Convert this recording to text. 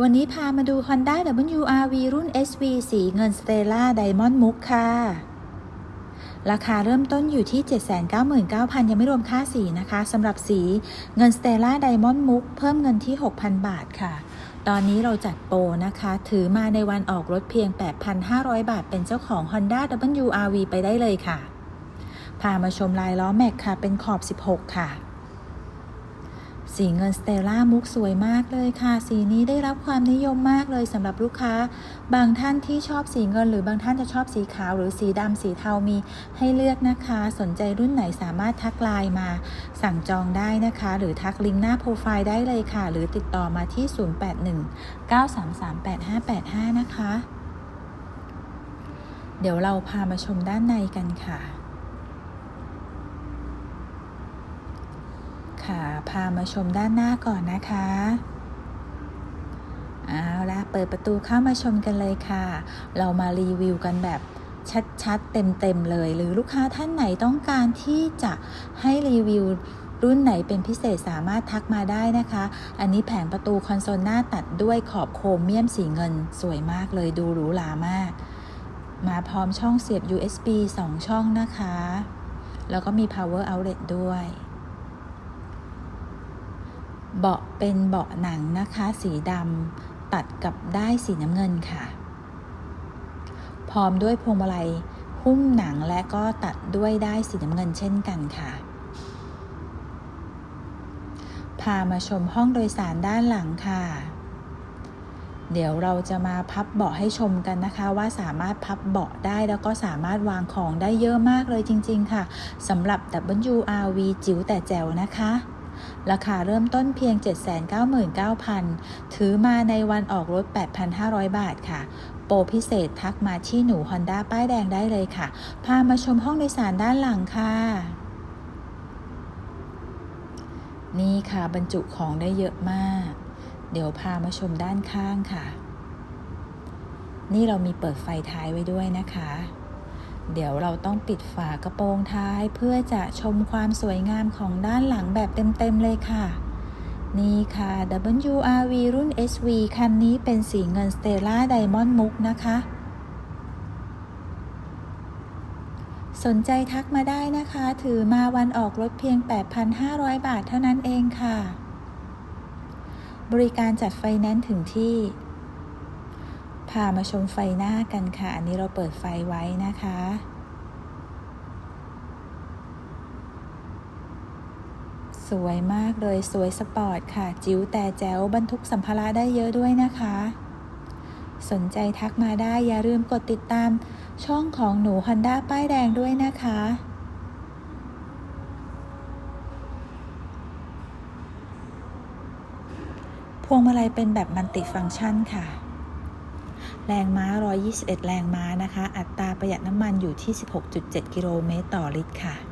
วันนี้พามาดู Honda WRV รุ่น SV สีเงิน Stella Diamond Mook ค่ะ ราคาเริ่มต้นอยู่ที่ 799,000 ยังไม่รวมค่าสีนะคะสำหรับสีเงิน Stella Diamond Mook เพิ่มเงินที่ 6,000 บาทค่ะ ตอนนี้เราจัดโปรนะคะ ถือมาในวันออกรถเพียง 8,500 บาท เป็นเจ้าของ Honda WRV ไปได้เลยค่ะ พามาชมลายล้อแม็กค่ะ เป็นขอบ 16 ค่ะ สีเงินสเตลล่ามุกสวยมากเลยค่ะ สีนี้ได้รับความนิยมมากเลยสำหรับลูกค้า บางท่านที่ชอบสีเงิน หรือบางท่านจะชอบสีขาว หรือสีดำสีเทามีให้เลือกนะคะ สนใจรุ่นไหนสามารถทักไลน์มา สั่งจองได้นะคะ หรือทักลิงก์หน้าโปรไฟล์ได้เลยค่ะ หรือติดต่อมาที่ 0819338585 นะคะ เดี๋ยวเราพามาชมด้านในกันค่ะ ค่ะ พามาชมด้านหน้าก่อนนะคะเอาละเปิดประตูเข้ามาชมกันเลยค่ะ เรามารีวิวกันแบบชัดๆ เต็มๆเลย หรือลูกค้าท่านไหนต้องการที่จะให้รีวิวรุ่นไหนเป็นพิเศษสามารถทักมาได้นะคะ อันนี้แผงประตูคอนโซลหน้าตัดด้วยขอบโครเมียมสีเงินสวยมากเลยดูหรูหรามาก มาพร้อมช่องเสียบ USB 2 ช่องนะคะ แล้วก็มี power outlet ด้วย เบาะเป็นเบาะหนังนะคะ สีดำตัดกับได้ายสีน้ำเงินค่ะ พร้อมด้วยพวงมาลัยหุ้มหนังและก็ตัดด้วยได้ายสีน้ำเงินเช่นกันค่ะ พามาชมห้องโดยสารด้านหลังค่ะ เดี๋ยวเราจะมาพับเบาะให้ชมกันนะคะ ว่าสามารถพับเบาะได้แล้วก็สามารถวางของได้เยอะมากเลยจริง ๆ ค่ะสำหรับ WRV จิ๋วแต่แจ๋วนะคะ ราคาเริ่มต้นเพียง 799,000 ถือมาในวันออกรถ 8,500 บาทค่ะ โปรพิเศษทักมาที่หนู Honda ป้ายแดงได้เลยค่ะ พามาชมห้องโดยสารด้านหลังค่ะนี่ค่ะบรรจุของได้เยอะมาก เดี๋ยวพามาชมด้านข้างค่ะ นี่เรามีเปิดไฟท้ายไว้ด้วยนะคะ เดี๋ยวเราต้องปิดฝากระโปรงท้ายเพื่อจะชมความสวยงามของด้านหลังแบบเต็มๆเลยค่ะ นี่ค่ะ WRV รุ่น SV คันนี้เป็นสีเงิน Stella Diamond Mook นะคะ สนใจทักมาได้นะคะ ถือมาวันออกรถเพียง 8,500 บาทเท่านั้นเองค่ะ บริการจัดไฟแนนซ์ถึงที่ พามาชมไฟหน้ากันค่ะ อันนี้เราเปิดไฟไว้นะคะ สวยมากเลยสวยสปอร์ตค่ะ จิ๋วแต่แจ๋วบรรทุกสัมภาระได้เยอะด้วยนะคะ สนใจทักมาได้อย่าลืมกดติดตามช่องของหนู Honda ป้ายแดงด้วยนะคะพวงมาลัยเป็นแบบมัลติฟังก์ชันค่ะ แรงม้า 121 แรงม้านะคะ อัตราประหยัดน้ำมันอยู่ที่ 16.7 กิโลเมตรต่อลิตรค่ะ